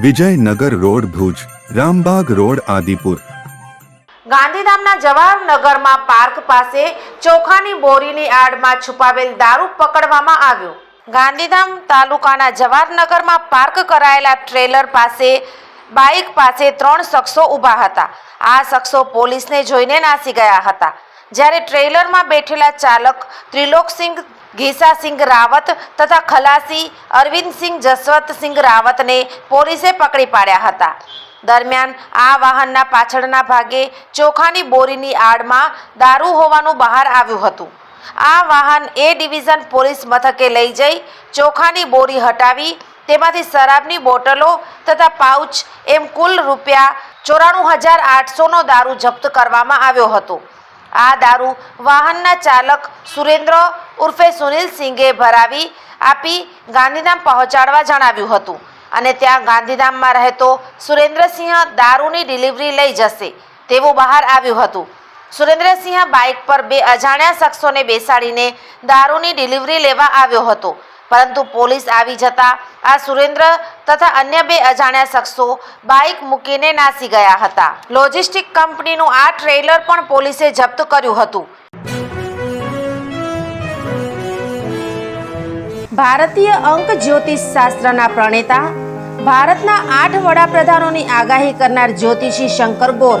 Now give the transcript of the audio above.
Vijaynagar road Bhuj, Rambag road Adipur. ગાંધીધામના જવાહરનગરમાં park પાસે ચોખાની બોરીની આડમાં છુપાવેલ દારૂ પકડવામાં આવ્યો. ગાંધીધામ તાલુકાના જવાહરનગરમાં પાર્ક કરાયેલા ટ્રેલર પાસે, બાઇક પાસે ત્રણ શખ્સો ઊભા હતા. આ શખ્સો પોલીસને જોઈને નાસી ગયા હતા. જ્યારે ટ્રેલરમાં બેઠેલા ચાલક ત્રિલોકસિંહ, ઘીસાસિંહ રાવત તથા ખલાસી અરવિંદસિંહ જસવંતસિંહ રાવતને પોલીસે પકડી પાડ્યા હતા. દરમિયાન આ વાહનના પાછળના ભાગે ચોખાની બોરીની આડમાં દારૂ હોવાનું બહાર આવ્યું હતું. આ વાહન એ ડિવિઝન પોલીસ મથકે લઈ જઈ ચોખાની બોરી હટાવી તેમાંથી શરાબની બોટલો તથા પાઉચ એમ કુલ રૂપિયા ચોરાણું હજાર આઠસોનો દારૂ જપ્ત કરવામાં આવ્યો હતો. આ દારૂ વાહનના ચાલક સુરેન્દ્ર ઉર્ફે સુનિલ સિંઘે ભરાવી આપી ગાંધીધામ પહોંચાડવા જણાવ્યું હતું. અને ત્યાં ગાંધીધામમાં રહેતો સુરેન્દ્રસિંહ દારૂની ડિલિવરી લઈ જશે તેવું બહાર આવ્યું હતું. સુરેન્દ્રસિંહ બાઇક પર બે અજાણ્યા શખ્સોને બેસાડીને દારૂની ડિલિવરી લેવા આવ્યો હતો. પરંતુ પોલીસ આવી જતા આ સુરેન્દ્ર તથા અન્ય બે અજાણ્યા શખ્સો બાઇક મૂકીને નાસી ગયા હતા. લોજિસ્ટિક કંપનીનું આ ટ્રેલર પણ પોલીસે જપ્ત કર્યું હતું. ભારતીય અંક જ્યોતિષ શાસ્ત્રના પ્રણેતા, ભારતના આઠ વડાપ્રધાનોની આગાહી કરનાર જ્યોતિષી શંકર ગોર